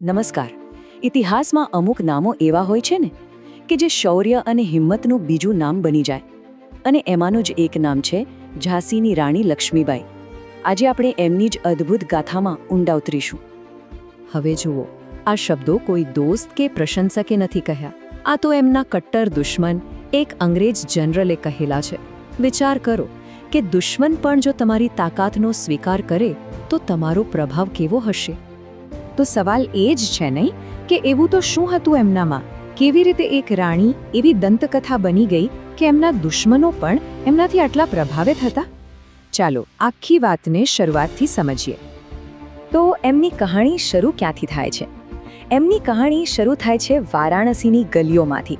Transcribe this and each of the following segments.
નમસ્કાર. ઇતિહાસમાં અમુક નામો એવા હોય છે ને, કે જે શૌર્ય અને હિંમતનું બીજું નામ બની જાય. અને એમાંનું જ એક નામ છે ઝાંસીની રાણી લક્ષ્મીબાઈ. આજે આપણે એમની જ અદ્ભુત ગાથામાં ઊંડા ઉતરીશું હવે જુઓ, આ શબ્દો કોઈ દોસ્ત કે પ્રશંસકે નથી કહ્યા. આ તો એમના કટ્ટર દુશ્મન, એક અંગ્રેજ જનરલે કહેલા છે. વિચાર કરો કે દુશ્મન પણ જો તમારી તાકાતનો સ્વીકાર કરે, તો તમારો પ્રભાવ કેવો હશે? તો સવાલ એ જ છે નહીં કે એવું તો શું હતું એમનામાં? કેવી રીતે એક રાણી એવી દંતકથા બની ગઈ કે એમના દુશ્મનો પણ એમનાથી આટલા પ્રભાવિત હતા? ચાલો, આખી વાતને શરૂઆતથી સમજીએ. તો એમની કહાણી શરૂ ક્યાંથી થાય છે? એમની કહાણી શરૂ થાય છે વારાણસીની ગલીઓમાંથી.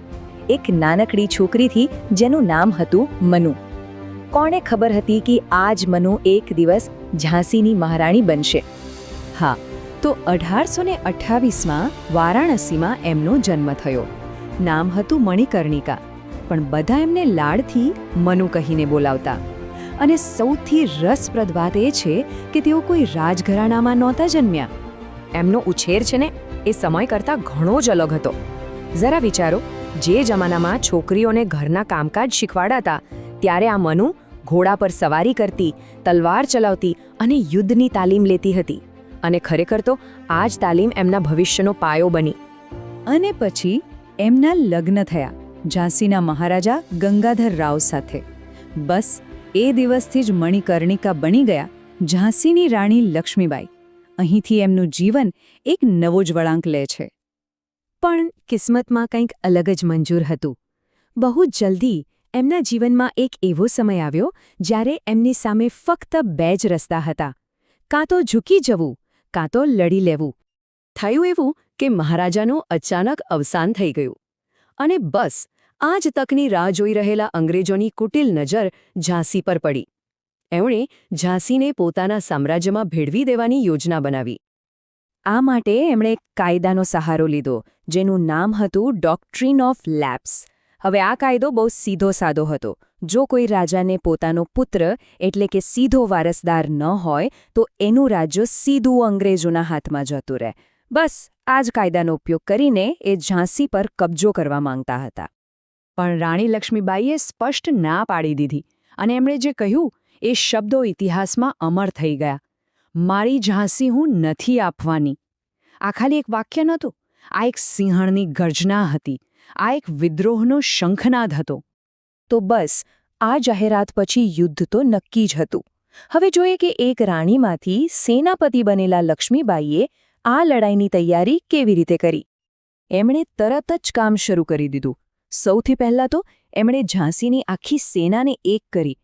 એક નાનકડી છોકરીથી જેનું નામ હતું મનુ. કોણે ખબર હતી કે આ જ મનુ એક દિવસ ઝાંસીની મહારાણી બનશે? હા તો અઢારસો ને અઠ્ઠાવીસમાં વારાણસીમાં એમનો જન્મ થયો. નામ હતું મણિકર્ણિકા, પણ બધા એમને લાડથી મનુ કહીને બોલાવતા. અને સૌથી રસપ્રદ વાત એ છે કે તેઓ કોઈ રાજઘરાણામાં નહોતા જન્મ્યા. એમનો ઉછેર છે ને, એ સમય કરતાં ઘણો જ અલગ હતો. જરા વિચારો, જે જમાનામાં છોકરીઓને ઘરના કામકાજ શીખવાડાતા, ત્યારે આ મનુ ઘોડા પર સવારી કરતી, તલવાર ચલાવતી અને યુદ્ધની તાલીમ લેતી હતી. અને ખરેખર તો આ જ તાલીમ એમના ભવિષ્યનો પાયો બની. અને પછી એમના લગ્ન થયા ઝાંસીના મહારાજા ગંગાધર રાવ સાથે. બસ એ દિવસથી જ મણિકર્ણિકા બની ગયા ઝાંસીની રાણી લક્ષ્મીબાઈ. અહીંથી એમનું જીવન એક નવો જ વળાંક લે છે. પણ કિસ્મતમાં કંઈક અલગ જ મંજૂર હતું. બહુ જલ્દી એમના જીવનમાં એક એવો સમય આવ્યો જ્યારે એમની સામે ફક્ત બે જ રસ્તા હતા. કાં તો ઝૂકી જવું કાં તો લડી લેવું. થયું એવું કે મહારાજાનું અચાનક અવસાન થઈ ગયું. અને બસ, આ જ તકની રાહ જોઈ રહેલા અંગ્રેજોની કુટિલ નજર ઝાંસી પર પડી. એમણે ઝાંસીને પોતાના સામ્રાજ્યમાં ભેળવી દેવાની યોજના બનાવી. આ માટે એમણે કાયદાનો સહારો લીધો, જેનું નામ હતું ડોક્ટ્રીન ઓફ લેપ્સ હવે આ કાયદો બહુ સીધો સાદો હતો. જો કોઈ રાજાને પોતાનો પુત્ર, એટલે કે સીધો વારસદાર ન હોય, તો એનું રાજ્ય સીધું અંગ્રેજોના હાથમાં જતું રહે. બસ, આ જ કાયદાનો ઉપયોગ કરીને એ ઝાંસી પર કબજો કરવા માંગતા હતા. પણ રાણી લક્ષ્મીબાઈએ સ્પષ્ટ ના પાડી દીધી અને એમણે જે કહ્યું, એ શબ્દો ઇતિહાસમાં અમર થઈ ગયા. મારી ઝાંસી હું નથી આપવાની. આ ખાલી એક વાક્ય નહોતું. આ એક સિંહણની ગર્જના હતી. આ એક વિદ્રોહનો શંખનાદ હતો. તો બસ, આ જાહેરાત પછી યુદ્ધ તો નક્કી જ હતું. હવે જોઈએ કે એક રાણીમાંથી સેનાપતિ બનેલા લક્ષ્મીબાઈએ આ લડાઈની તૈયારી કેવી રીતે કરી? એમણે તરત જ કામ શરૂ કરી દીધું. સૌથી પહેલાં તો એમણે ઝાંસીની આખી સેનાને એક કરી.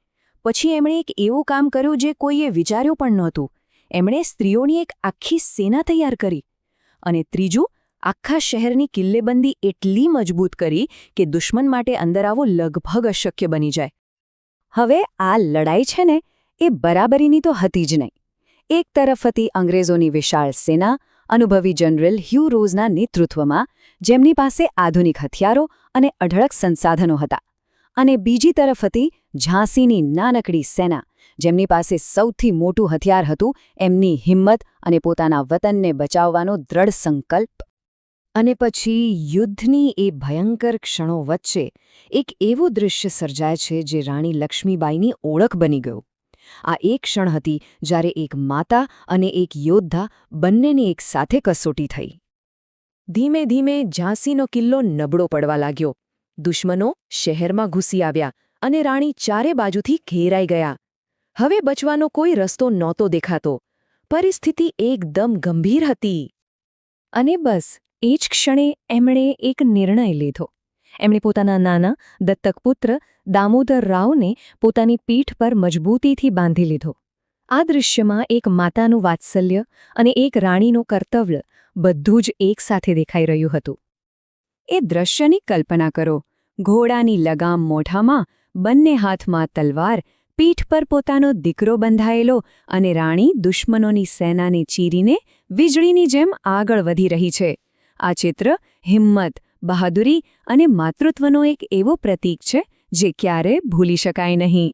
પછી એમણે એક એવું કામ કર્યું જે કોઈએ વિચાર્યું પણ નહોતું. એમણે સ્ત્રીઓની એક આખી સેના તૈયાર કરી. અને ત્રીજું આખા શહેરની કિલ્લેબંધી એટલી મજબૂત કરી કે દુશ્મન માટે અંદર આવો લગભગ અશક્ય બની જાય. હવે આ લડાઈ છે ને, એ બરાબરીની તો હતી જ નહીં. એક તરફ હતી અંગ્રેજોની વિશાળ સેના, અનુભવી જનરલ હ્યુ રોઝના નેતૃત્વમાં, જેમની પાસે આધુનિક હથિયારો અને અઢળક સંસાધનો હતા. અને બીજી તરફ હતી ઝાંસીની નાનકડી સેના, જેમની પાસે સૌથી મોટું હથિયાર હતું, એમની હિંમત અને પોતાના વતનને બચાવવાનો દ્રઢ સંકલ્પ. અને પછી યુદ્ધની એ ભયંકર ક્ષણો વચ્ચે એક એવું દૃશ્ય સર્જાય છે જે રાણી લક્ષ્મીબાઈની ઓળખ બની ગયું. આ એક ક્ષણ હતી જ્યારે એક માતા અને એક યોદ્ધા બંનેની એક સાથે કસોટી થઈ. ધીમે ધીમે ઝાંસીનો કિલ્લો નબળો પડવા લાગ્યો. દુશ્મનો શહેરમાં ઘૂસી આવ્યા અને રાણી ચારે બાજુથી ઘેરાઈ ગયા. હવે બચવાનો કોઈ રસ્તો નહોતો દેખાતો. પરિસ્થિતિ એકદમ ગંભીર હતી. અને બસ એ જ ક્ષણે એમણે એક નિર્ણય લીધો. એમણે પોતાના નાના દત્તક પુત્ર દામોદર રાવને પોતાની પીઠ પર મજબૂતીથી બાંધી લીધો. આ દૃશ્યમાં એક માતાનું વાત્સલ્ય અને એક રાણીનું કર્તવ્ય બધું જ એકસાથે દેખાઈ રહ્યું હતું. એ દ્રશ્યની કલ્પના કરો, ઘોડાની લગામ મોઢામાં બંને હાથમાં તલવાર, પીઠ પર પોતાનો દીકરો બંધાયેલો અને રાણી દુશ્મનોની સેનાને ચીરીને વીજળીની જેમ આગળ વધી રહી છે. આ ચિત્ર હિંમત, બહાદુરી અને માતૃત્વનો એક એવો પ્રતીક છે જે ક્યારે ભૂલી શકાય નહીં.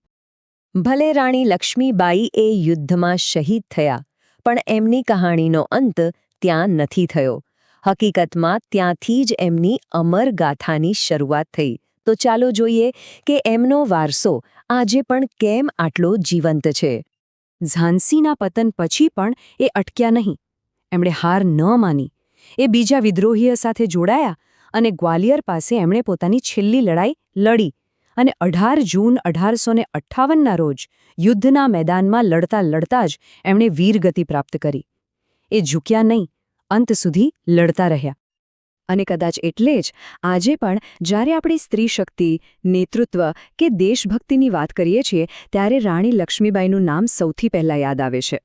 ભલે રાણી લક્ષ્મીબાઈ એ યુદ્ધમાં શહીદ થયા, પણ એમની કહાણીનો અંત ત્યાં નથી થયો. હકીકતમાં ત્યાંથી જ એમની અમર ગાથાની શરૂઆત થઈ. તો ચાલો જોઈએ કે એમનો વારસો આજે પણ કેમ આટલો જીવંત છે. ઝાંસીના પતન પછી પણ એ અટક્યા નહીં. એમણે હાર ન માની. એ બીજા વિદ્રોહીઓ સાથે જોડાયા અને ગ્વાલિયર પાસે એમણે પોતાની છેલ્લી લડાઈ લડી અને અઢાર જૂન અઢારસો ને અઠ્ઠાવનના રોજ યુદ્ધના મેદાનમાં લડતા લડતા જ એમણે વીરગતિ પ્રાપ્ત કરી. એ ઝૂક્યા નહીં, અંત સુધી લડતા રહ્યા. અને કદાચ એટલે જ આજે પણ જ્યારે આપણી સ્ત્રી શક્તિ, નેતૃત્વ કે દેશભક્તિની વાત કરીએ છીએ, ત્યારે રાણી લક્ષ્મીબાઈનું નામ સૌથી પહેલાં યાદ આવે છે.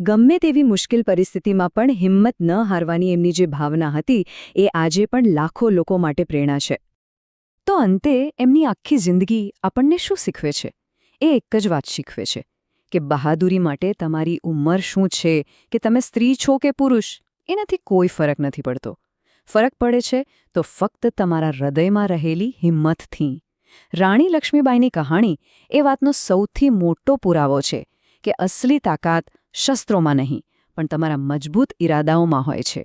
ગમે તેવી મુશ્કેલ પરિસ્થિતિમાં પણ હિંમત ન હારવાની એમની જે ભાવના હતી, એ આજે પણ લાખો લોકો માટે પ્રેરણા છે. તો અંતે, એમની આખી જિંદગી આપણને શું શીખવે છે? એ એક જ વાત શીખવે છે, કે બહાદુરી માટે તમારી ઉંમર શું છે, કે તમે સ્ત્રી છો કે પુરુષ, એનાથી કોઈ ફરક નથી પડતો. ફરક પડે છે, તો ફક્ત તમારા હૃદયમાં રહેલી હિંમતથી. રાણી લક્ષ્મીબાઈની કહાણી એ વાતનો સૌથી મોટો પુરાવો છે, કે અસલી તાકાત શસ્ત્રોમાં નહીં પણ તમારા મજબૂત ઈરાદાઓમાં હોય છે.